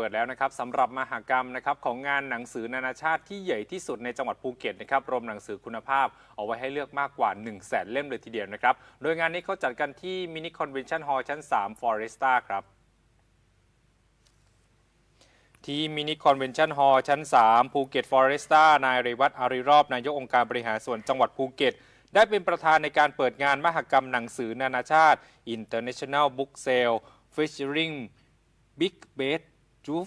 เปิดแล้วนะครับสำหรับมหกรรมนะครับของงานหนังสือนานาชาติที่ใหญ่ที่สุดในจังหวัดภูเก็ตนะครับรวมหนังสือคุณภาพเอาไว้ให้เลือกมากกว่า 1 0 0 0 0แสนเล่มเลยทีเดียวนะครับ โดยงานนี้เขาจัดกันที่มินิคอนเวนชั่นฮอลล์ชั้น 3 Foresta ครับที่มินิคอนเวนชั่นฮอลล์ชั้น 3 ภูเก็ตฟอเรสต้านายเรวัตอาริรอบ นายกองค์การบริหารส่วนจังหวัดภูเก็ต ได้เป็นประธานในการเปิดงานมหกรรมหนังสือนานาชาติ International Book Sale featuring Big b e d j u f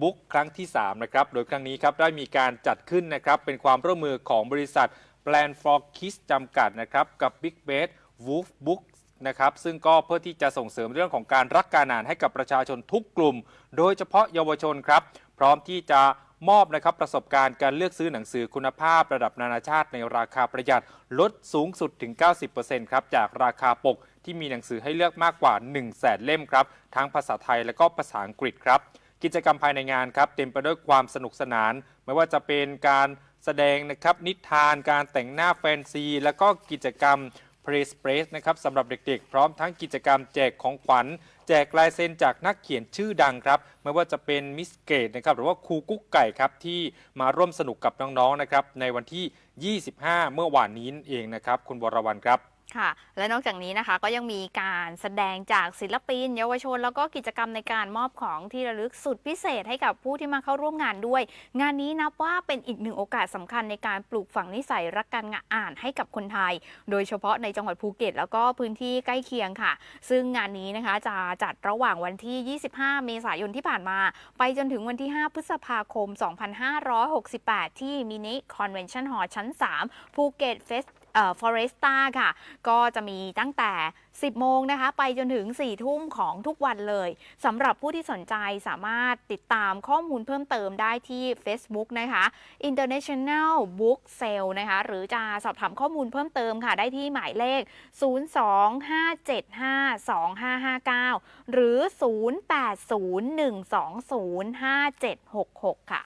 Book ครั้งที่ 3 นะครับ โดยครั้งนี้ครับได้มีการจัดขึ้นนะครับ เป็นความร่วมมือของบริษัท Plan for Kids จำกัดนะครับ กับ Big b e d Wolf Book นะครับ ซึ่งก็เพื่อที่จะส่งเสริมเรื่องของการรักการอ่านให้กับประชาชนทุกกลุ่ม โดยเฉพาะเยาวชนครับ พร้อมที่จะมอบนะครับประสบการณ์การเลือกซื้อหนังสือคุณภาพระดับนานาชาติในราคาประหยัดลดสูงสุดถึง 90%ครับจากราคาปกที่มีหนังสือให้เลือกมากกว่า 1 0 0 0 0แสนเล่มครับทั้งภาษาไทยและก็ภาษาอังกฤษครับ กิจกรรมภายในงานครับเต็มไปด้วยความสนุกสนาน ไม่ว่าจะเป็นการแสดงนะครับนิทานการแต่งหน้าแฟนซี แล้วก็กิจกรรมเพรสเปรสนะครับสำหรับเด็กๆ พร้อมทั้งกิจกรรมแจกของขวัญ แจกลายเซ็นจากนักเขียนชื่อดังครับ ไม่ว่าจะเป็นมิสเกตนะครับหรือว่าครูกุ๊กไก่ครับที่มาร่วมสนุกกับน้องๆนะครับในวันที่ 25 เมื่อวานนี้เองนะครับ คุณวรวรรณครับ ค่ะ และนอกจากนี้นะคะก็ยังมีการแสดงจากศิลปิน เยาวชน แล้วก็กิจกรรมในการมอบของที่ระลึกสุดพิเศษให้กับผู้ที่มาเข้าร่วมงานด้วย งานนี้นับว่าเป็นอีกหนึ่งโอกาสสำคัญในการปลูกฝังนิสัยรักการอ่านให้กับคนไทย โดยเฉพาะในจังหวัดภูเก็ต แล้วก็พื้นที่ใกล้เคียงค่ะ ซึ่งงานนี้นะคะจะจัดระหว่างวันที่ 25 เมษายนที่ผ่านมา ไปจนถึงวันที่ 5 พฤษภาคม 2568 ที่มินิคอนเวนชั่นฮอลล์ชั้น 3 ภูเก็ตเฟสฟอเรสตาค่ะก็จะมีตั้งแต่ 10 โมงนะคะ ไปจนถึง 4 ทุ่มของทุกวันเลยสำหรับผู้ที่สนใจสามารถติดตามข้อมูลเพิ่มเติมได้ที่ Facebook นะคะ International Book Sale นะคะ หรือจะสอบถามข้อมูลเพิ่มเติมค่ะ ได้ที่หมายเลข 025752559 หรือ 0801205766 ค่ะ